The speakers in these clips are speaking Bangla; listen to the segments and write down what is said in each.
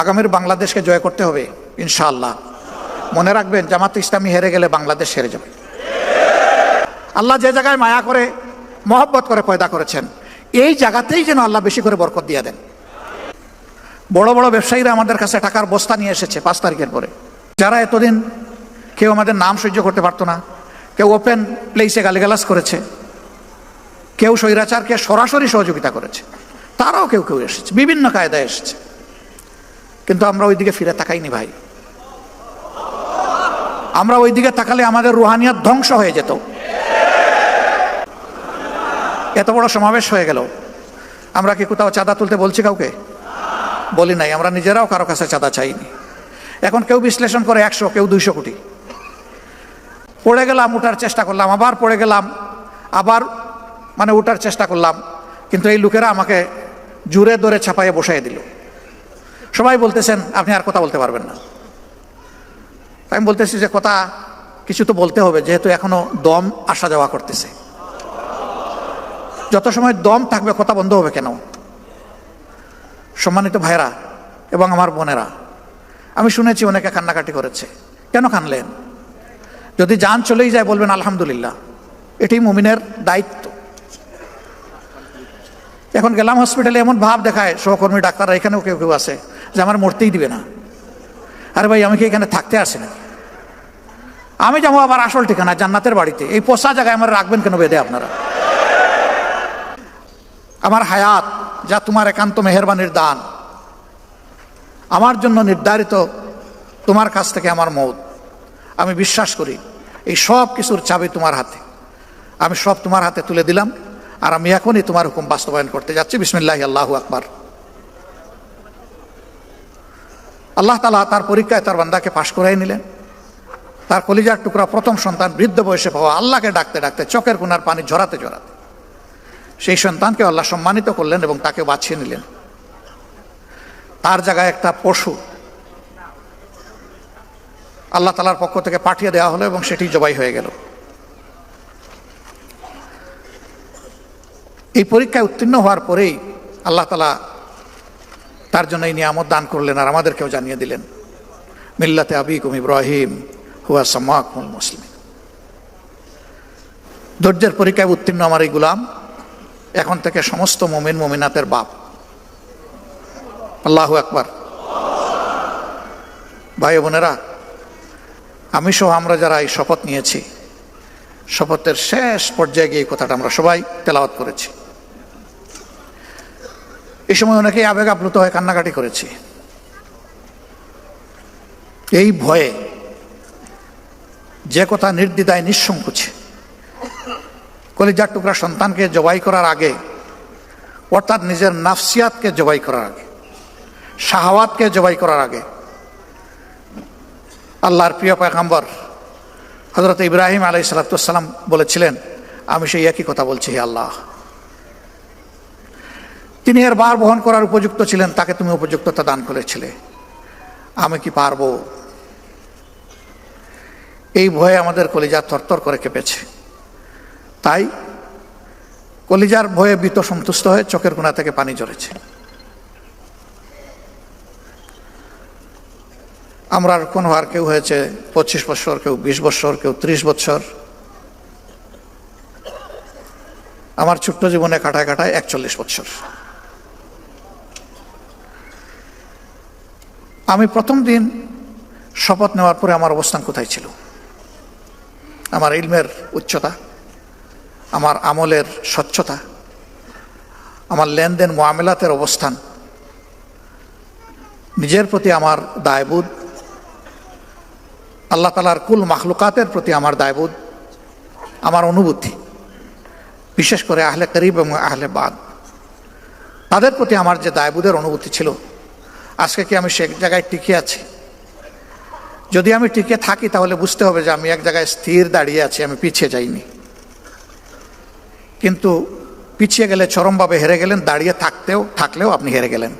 আগামীর বাংলাদেশকে জয় করতে হবে, ইনশাআল্লাহ। মনে রাখবেন, জামাত ইসলামী হেরে গেলে বাংলাদেশ হেরে যাবে। আল্লাহ যে জায়গায় মায়া করে, মহব্বত করে পয়দা করেছেন, এই জায়গাতেই যেন আল্লাহ বেশি করে বরকত দিয়ে দেন। বড় বড় ব্যবসায়ীরা আমাদের কাছে টাকার বস্তা নিয়ে এসেছে পাঁচ তারিখের পরে। যারা এতদিন কেউ আমাদের নাম সহ্য করতে পারতো না, কেউ ওপেন প্লেসে গালিগালাজ করেছে, কেউ স্বৈরাচারকে সরাসরি সহযোগিতা করেছে, তারাও কেউ কেউ এসেছে, বিভিন্ন কায়দায় এসেছে। কিন্তু আমরা ওই দিকে ফিরে তাকাইনি ভাই। আমরা ওই দিকে তাকালে আমাদের রুহানিয়াত ধ্বংস হয়ে যেত। এত বড় সমাবেশ হয়ে গেল। আমরা কি কোথাও চাঁদা তুলতে বলছি কাউকে? বলি নাই, আমরা নিজেরাও কারও কাছে চাঁদা চাইনি। এখন কেউ বিশ্লেষণ করে একশো, কেউ দুইশো কোটি। পড়ে গেলাম, উঠার চেষ্টা করলাম, আবার পড়ে গেলাম, আবার মানে উঠার চেষ্টা করলাম, কিন্তু এই লোকেরা আমাকে জুড়ে দরে ছাপাইয়ে বসাই দিল। সবাই বলতেছেন, আপনি আর কথা বলতে পারবেন না। আমি বলতেছি যে, কথা কিছু তো বলতে হবে, যেহেতু এখনও দম আসা যাওয়া করতেছে। যত সময় দম থাকবে, কথা বন্ধ হবে কেন? সম্মানিত ভাইরা এবং আমার বোনেরা, আমি শুনেছি অনেকে কান্নাকাটি করেছে। কেন কানলেন? যদি যান চলেই যায় বলবেন, আলহামদুলিল্লাহ। এটি মুমিনের দায়িত্ব। এখন গেলাম হসপিটালে এমন ভাব দেখায়, সহকর্মী, ডাক্তাররা এখানেও কেউ কেউ আছে। যে আমার মরতেই দিবে না। আরে ভাই, আমি কি এখানে থাকতে আসি না? আমি যাব আবার আসল ঠিকানা, জান্নাতের বাড়িতে। এই পোষা জায়গায় আমার রাখবেন কেন বেঁধে আপনারা? আমার হায়াত, যা তোমার একান্ত মেহরবানির দান, আমার জন্য নির্ধারিত তোমার কাছ থেকে আমার মৌত। আমি বিশ্বাস করি, এই সব কিছুর চাবি তোমার হাতে। আমি সব তোমার হাতে তুলে দিলাম, আর আমি এখনই তোমার হুকুম বাস্তবায়ন করতে যাচ্ছি। বিসমিল্লাহ, আল্লাহ আকবার। আল্লাহ তালা তার পরীক্ষায় তার বান্দাকে পাশ করাই নিলেন। তার কলিজার টুকরা প্রথম সন্তান বৃদ্ধ বয়সে পাওয়া আল্লাহকে ডাকতে ডাকতে চোখের কোনার পানি ঝরাতে ঝরাতে সেই সন্তানকে আল্লাহ সম্মানিত করলেন এবং তাকে বাছিয়ে নিলেন। তার জায়গায় একটা পশু আল্লাহ তালার পক্ষ থেকে পাঠিয়ে দেওয়া হলো এবং সেটি জবাই হয়ে গেল। এই পরীক্ষায় উত্তীর্ণ হওয়ার পরেই আল্লাহ তালা তার জন্য এই নিয়ামত দান করলেন আর আমাদেরকেও জানিয়ে দিলেন। মিল্লাতে আবিকুম ইব্রাহিম হুয়া সাম্মাকুল মুসলিম। ধৈর্যের পরীক্ষায় উত্তীর্ণ আমার এই গুলাম, এখন থেকে সমস্ত মোমিন মোমিনাতের বাপ। আল্লাহ একবার ভাই বোনেরা, আমি সহ আমরা যারা এই শপথ নিয়েছি, শপথের শেষ পর্যায়ে গিয়ে কথাটা আমরা সবাই তেলাওয়াত করেছি। এই সময় অনেকেই আবেগ আপ্লুত হয়ে কান্নাকাটি করেছি। এই ভয়ে যে কথা নির্দ্বিধায় নিঃসংকোচে, কলিজার টুকরা সন্তানকে জবাই করার আগে, অর্থাৎ নিজের নাফসিয়াতকে জবাই করার আগে, শাহওয়াতকে জবাই করার আগে, আল্লাহর প্রিয় পয়গাম্বর হজরত ইব্রাহিম আলাই সালাতাম বলেছিলেন, আমি সেই একই কথা বলছি আল্লাহ। তিনি এর বার বহন করার উপযুক্ত ছিলেন, তাকে তুমি উপযুক্ততা দান করেছিলে। আমি কি পারব? এই ভয়ে আমাদের কলিজা থরথর করে কেঁপেছে। তাই কলিজার ভয়ে বিত সন্তুষ্ট হয়ে চোখের কোনা থেকে পানি ঝরেছে। আমরা কোন হওয়ার কেউ হয়েছে, পঁচিশ বছর, কেউ বিশ বছর, কেউ ত্রিশ বছর। আমার ছোট্ট জীবনে কাটায় কাটায় একচল্লিশ বছর। আমি প্রথম দিন শপথ নেওয়ার পরে আমার অবস্থান কোথায় ছিল? আমার ইলমের উচ্চতা, আমার আমলের স্বচ্ছতা, আমার লেনদেন মোয়ামেলাতের অবস্থান, নিজের প্রতি আমার দায়বোধ, আল্লাহ তালার কুল মাখলুকাতের প্রতি আমার দায়বোধ, আমার অনুভূতি, বিশেষ করে আহলে করিব এবং আহলে বাদ, তাদের প্রতি আমার যে দায়বোধের অনুভূতি ছিল আজকে কি আমি সে জায়গায় টিকে আছি? যদি আমি টিকে থাকি, তাহলে বুঝতে হবে যে আমি এক জায়গায় স্থির দাঁড়িয়ে আছি, আমি পিছিয়ে যাইনি। কিন্তু পিছিয়ে গেলে চরমভাবে হেরে গেলেন, দাঁড়িয়ে থাকতেও, থাকলেও আপনি হেরে গেলেন।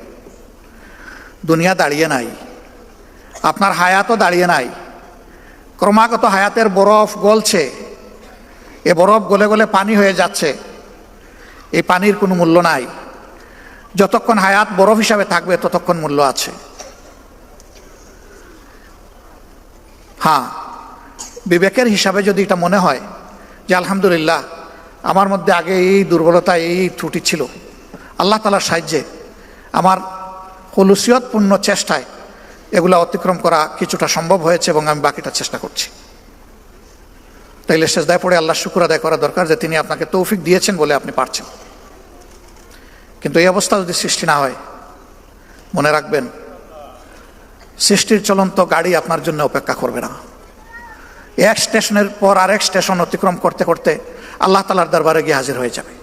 দুনিয়া দাঁড়িয়ে নাই। আপনার হায়াতও দাঁড়িয়ে নাই। ক্রমাগত হায়াতের বরফ গলছে। এ বরফ গলে গলে পানি হয়ে যাচ্ছে। এই পানির কোনো মূল্য নাই। যতক্ষণ হায়াত বরফ হিসাবে থাকবে, ততক্ষণ মূল্য আছে। হ্যাঁ বিবেকের হিসাবে যদি এটা মনে হয় যে আলহামদুলিল্লাহ, আমার মধ্যে আগে এই দুর্বলতা, এই ত্রুটি ছিল, আল্লাহ তালার সাহায্যে আমার হলুসিয়তপূর্ণ চেষ্টায় এগুলা অতিক্রম করা কিছুটা সম্ভব হয়েছে এবং আমি বাকিটা চেষ্টা করছি। তাইলে শেষ দায় পড়ে আল্লাহ শুকুর আদায় করা দরকার যে তিনি আপনাকে তৌফিক দিয়েছেন বলে আপনি পারছেন। কিন্তু এই অবস্থা যদি সৃষ্টি না হয়, মনে রাখবেন, সৃষ্টির চলন্ত গাড়ি আপনার জন্য অপেক্ষা করবে না। এক স্টেশনের পর আরেক স্টেশন অতিক্রম করতে করতে আল্লাহ তালার দরবারে গিয়ে হাজির হয়ে যাবে।